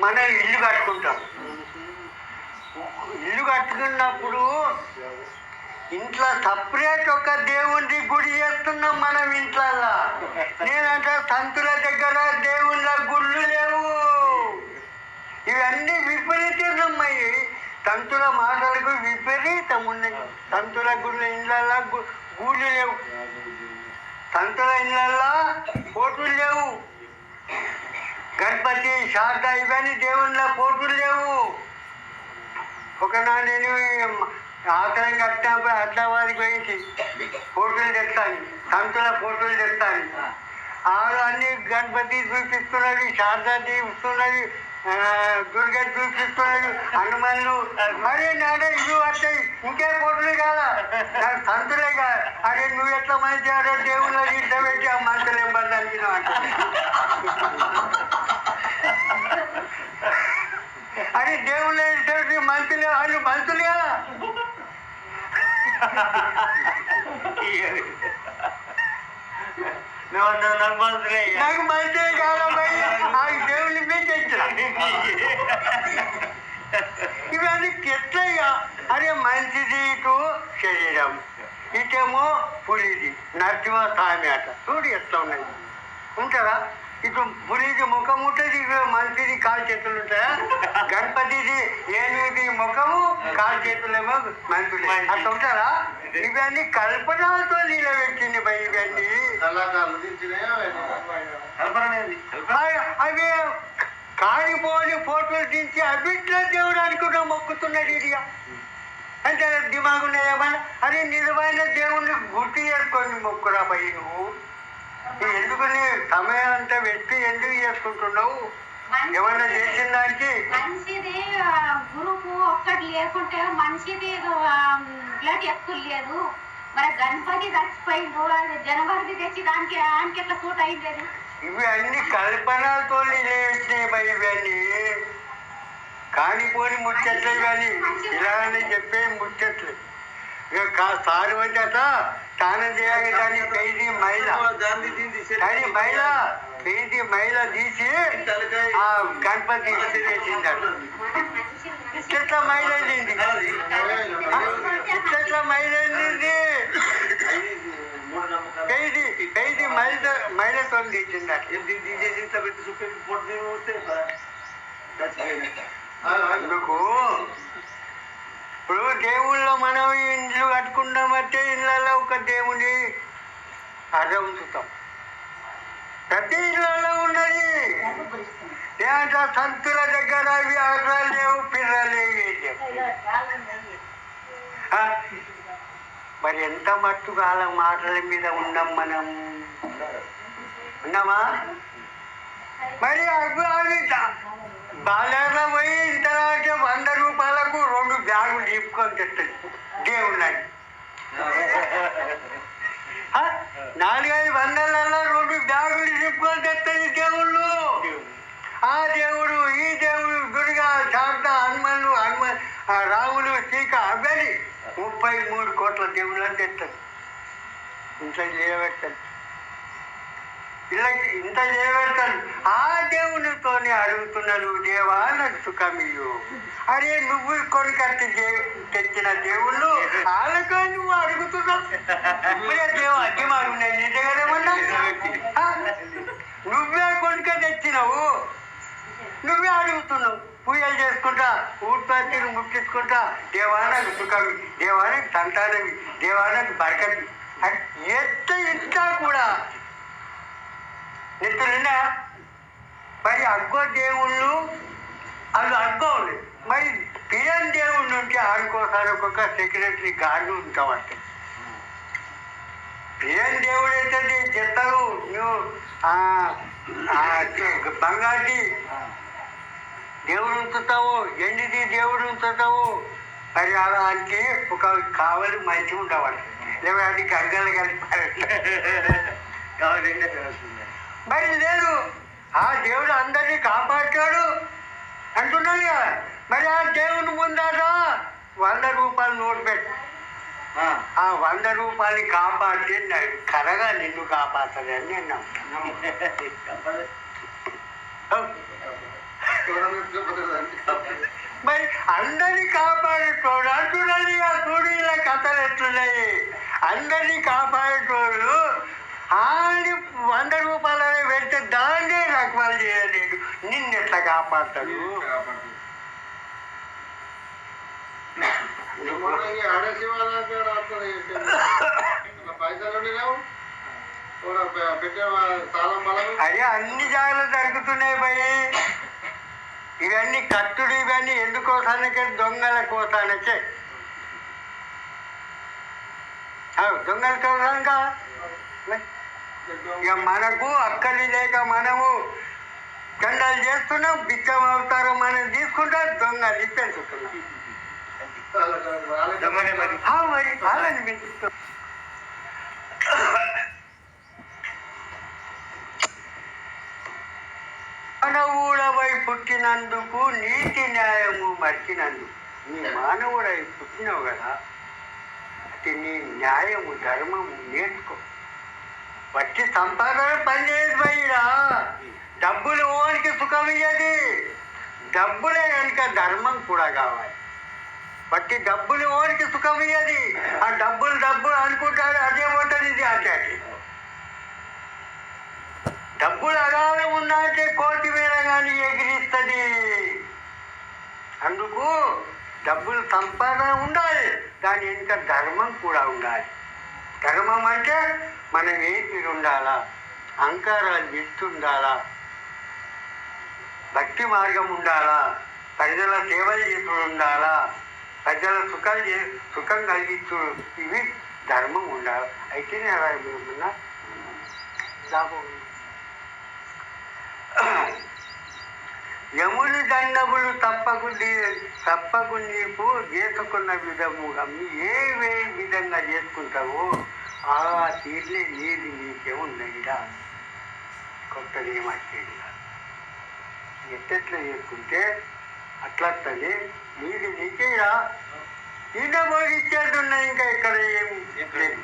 మనం ఇల్లు కట్టుకుంటాం. ఇల్లు కట్టుకున్నప్పుడు ఇంట్లో సపరేట్ ఒక దేవుడి గుడి చేస్తున్నాం మనం ఇంట్లో నేనంటే సంతుల దగ్గర దేవుళ్ళ గుళ్ళు లేవు. ఇవన్నీ విపరీతమయ్యి తంతుల మాటలకు విపరీతం ఉన్నాయి. తంతుల గుళ్ళ ఇళ్ళల్లో గూళ్ళు లేవు. తంతుల ఇళ్ళల్లో పోటులు గణపతి శారద ఇవన్నీ దేవుళ్ళ పోటులు లేవు. ఒకనా నేను ఆకలి కట్టినప్పుడు హైదరాబాద్కి పోయించి ఫోటోలు తెస్తాను. సంతుల ఫోటోలు తెస్తాను. ఆరు అన్ని గణపతి చూపిస్తున్నది శారదా చూపిస్తున్నది దుర్గా చూపిస్తున్నది హనుమాన్లు అరే నాడే ఇవి వస్తాయి ఇంకే ఫోటోలు కాదా? నాకు సంతులే కాదు అరే నువ్వు ఎట్లా మంచి ఆరో దేవుళ్ళ ఇంట పెట్టి ఆ మంతులు ఏం అరే దేవుళ్ళ ఇంటి మంతులు వాళ్ళు మంతులు కదా నువ్వు నువ్వు నాకు మనసులే నాకు మంచి కాదమ్మాయి దేవుని మీకు ఇచ్చిన ఇవన్నీ ఎట్లయ్యా అరే మంచిది ఇటు శరీరం. ఇటేమో పులిది. నరసింహ స్వామి అట. చూడు ఎట్లా ఉన్నాయి. ఉంటారా? ఇటు పులిది ముఖం ఉంటుంది మంచిది కాలు చేతులు ఉంటాయా? గణపతిది ఏనుగుది ముఖము కాలు చేతులేమో మంచులే అట్లా ఉంటారా? ఇవన్నీ కల్పనలతో నిలబెట్టింది భయ ఇవన్నీ అవి- అవి కాలిపోని ఫోటోలు తీసి అవిట్లో దేవుడు అనుకుంటా మొక్కుతున్నాడు ఇది. అంటే దిమాగు ఏమన్నా అరే నిజమైన దేవుణ్ణి గుర్తు చేసుకొని మొక్కురా భయ నువ్వు ఎందుకు నీ సమయం అంతా వెట్టి ఎందుకు చేసుకుంటున్నావు? ఏమన్నా చేసిన దానికి? ఆ, గురువు ఒక్కటి లేకుంటే ఆ, బ్లడ్ ఎక్కువ లేదు. మరి గణపతి చచ్చిపోయిండు అది జనవరిది తెచ్చి దానికి ఆయనకి ఎట్లా సూట్ అయింది అది ఇవి అన్ని కల్పనలతో నిలబెట్టినాయి భయ ఇవన్నీ. కానిపోని ముచ్చట్లు ఇవన్నీ. ఇలాగనే చెప్పే ముచ్చట్లు. ఇక కా- సారు వచ్చాక స్నానం చేయాలి దాన్ని పెయిది మైల దాన్ని దీన్ని దాని మైల పెయిది మైల తీసి ఆ గణపతి వేసిందాడు మన మనిషి మనిషి ఇట్లా మైల అయింది ఇట్లా మైల అయింది మూడు నమ్మకాలు పెయిది పెయిది మైల మైలతో తీసిందాడు ఏం దీన్ని తీసేసి ఇట్లా పెట్టి చూపెట్టి పొట్టు దీని వస్తే చచ్చిపోయినట్ట అందుకు ఇప్పుడు దేవుళ్ళో మనం ఇండ్లు కట్టుకున్నామంటే ఇళ్ళలో ఒక దేవుని అర్థం ఉంచుతాం. ప్రతి ఇళ్ళలో ఉన్నది. లేదంటే సంతుల దగ్గర అవి అర్ర లేవు పిర్రలు లేవు మరి ఎంత మట్టు కాలం మాటల మీద ఉన్నాం మనం? ఉన్నామా? మరి అవి అవి బాలర్లో పోయి ఇంతలాంటి అని చెప్తుంది దేవుళ్ళని నాలుగైదు వందలలో రెండు బ్యాగులు నింపుకొని తెస్తుంది దేవుళ్ళు. ఆ దేవుడు ఈ దేవుడు దుర్గా శారద హనుమన్లు హనుమన్ ఆ రాములు సీక అవ్వని ముప్పై మూడు కోట్ల దేవుళ్ళని అని తెస్తుంది ఇంట్లో చేయబెట్టాలి ఇళ్ళకి ఇంత చేయబెడతాను ఆ దేవునితోనే అడుగుతున్నాను దేవా నాకు సుఖమియు అరే నువ్వు కొనికట్టి తెచ్చిన దేవుళ్ళు వాళ్ళతో నువ్వు అడుగుతున్నావు. దేవ అడ్డమాడు నేను నీ నువ్వే కొనుక తెచ్చినావు నువ్వే అడుగుతున్నావు. పూజలు చేసుకుంటా ఊట్పత్తిని ముట్టించుకుంటా దేవానికి సుఖమి దేవానికి సంతానమి దేవానికి బరకటి ఎంత ఎత్త నిద్రలున్నా మరి అగ్గో దేవుళ్ళు వాళ్ళు అగ్గోళ్ళు మరి పిఎన్ దేవుళ్ళు ఉంటే ఆడుకోసారి ఒక్కొక్క సెక్రటరీ గార్డు ఉంటామంటే పిఎన్ దేవుడు అయితే చెత్తలు నువ్వు బంగారుది దేవుడు ఉంచుతావు ఎండిది దేవుడు ఉంచుతావు. మరి అలాంటి ఒక కావలి మంచి ఉండవాలి లేకపోతే అది గంగలు కలిపారు తెలుస్తుంది. మరి లేదు ఆ దేవుడు అందరినీ కాపాడతాడు అంటున్నాడు కదా మరి ఆ దేవుని ముందట వంద రూపాయలు నోటు పెట్టు. ఆ వంద రూపాయలు కాపాడితే కరగా నిన్ను కాపాడుతుంది అని నేను మరి అందరినీ కాపాడేటోడు అంటున్నది ఆ సూర్యుల కథలు ఎట్లున్నాయి? అందరినీ కాపాడేటోడు ఆ వంద రూపాయల అంటే దాన్నే రకమాలు చేయలేడు నిన్నెట్లా కాపాడతాడు? లేవు అదే అన్ని జాగాలు జరుగుతున్నాయి భయ్. ఇవన్నీ కట్టుడు ఇవన్నీ ఎందుకోసానికే దొంగల కోసానికే. దొంగల కోసానికా ఇక మనకు అక్కడి లేక మనము చండాలు చేస్తున్నాం బిచ్చం అవుతారు మనం తీసుకుంటాం మరి. వాళ్ళని పెంచుతాం మానవుడవై పుట్టినందుకు నీతి న్యాయము మర్చినందుకు. నీ మానవుడై పుట్టినావు కదా అది నీ న్యాయము ధర్మము నేర్చుకో. వచ్చి సంపాదన పని చేయదు డబ్బులు ఓనికి సుఖం ఇయ్యది. డబ్బులే కనుక ధర్మం కూడా కావాలి. బట్టి డబ్బులు ఓనికి సుఖం ఇయ్యది. ఆ డబ్బులు డబ్బులు అనుకుంటాడు అదే ఉంటుంది ఇది అదే డబ్బులు అగాధం ఉన్నాకే కోటి మీద కానీ ఎగిరిస్తుంది. అందుకు డబ్బులు సంపాదన ఉండాలి దాని ఇంకా ధర్మం కూడా ఉండాలి. ధర్మం అంటే మనం ఏంటి ఉండాలా అహంకారాలు చేస్తుండాలా భక్తి మార్గం ఉండాలా ప్రజల సేవలు చేస్తూ ఉండాలా ప్రజల సుఖాలు చే సుఖం కలిగిస్తూ ఇవి ధర్మం ఉండాలి అయితేనే అలా ఏమన్నా లాభం యముని దండములు తప్పకు తప్పకు నీకు చేసుకున్న విధముగా మీ ఏ వే విధంగా చేసుకుంటావో ఆ తీర్లే నీది నీకే ఉన్నదిరా. కొత్తది ఏమొచ్చేది ఎట్టెట్లా చేసుకుంటే అట్లా వస్తుంది నీది నీకేరా ఇచ్చేది ఉన్నది ఇంకా ఇక్కడ ఏం లేదు.